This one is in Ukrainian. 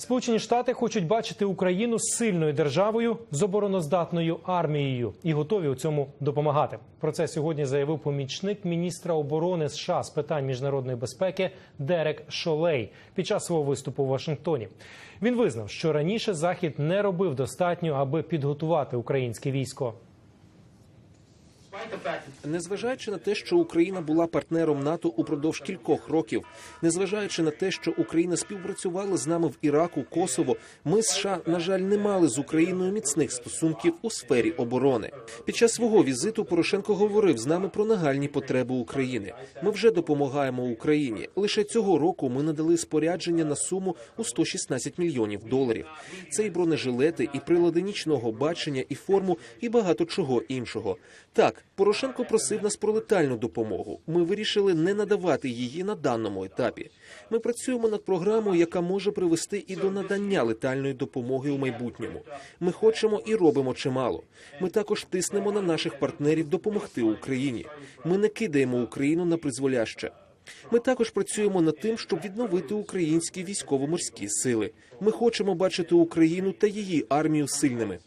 Сполучені Штати хочуть бачити Україну сильною державою з обороноздатною армією і готові у цьому допомагати. Про це сьогодні заявив помічник міністра оборони США з питань міжнародної безпеки Дерек Шолей під час свого виступу у Вашингтоні. Він визнав, що раніше Захід не робив достатньо, аби підготувати українське військо. Незважаючи на те, що Україна була партнером НАТО упродовж кількох років, незважаючи на те, що Україна співпрацювала з нами в Іраку, Косово, ми США, на жаль, не мали з Україною міцних стосунків у сфері оборони. Під час свого візиту Порошенко говорив з нами про нагальні потреби України. Ми вже допомагаємо Україні. Лише цього року ми надали спорядження на суму у 116 мільйонів доларів. Це і бронежилети, і прилади нічного бачення, і форму, і багато чого іншого. Так, Порошенко просив нас про летальну допомогу. Ми вирішили не надавати її на даному етапі. Ми працюємо над програмою, яка може привести і до надання летальної допомоги у майбутньому. Ми хочемо і робимо чимало. Ми також тиснемо на наших партнерів допомогти Україні. Ми не кидаємо Україну на призволяще. Ми також працюємо над тим, щоб відновити українські військово-морські сили. Ми хочемо бачити Україну та її армію сильними.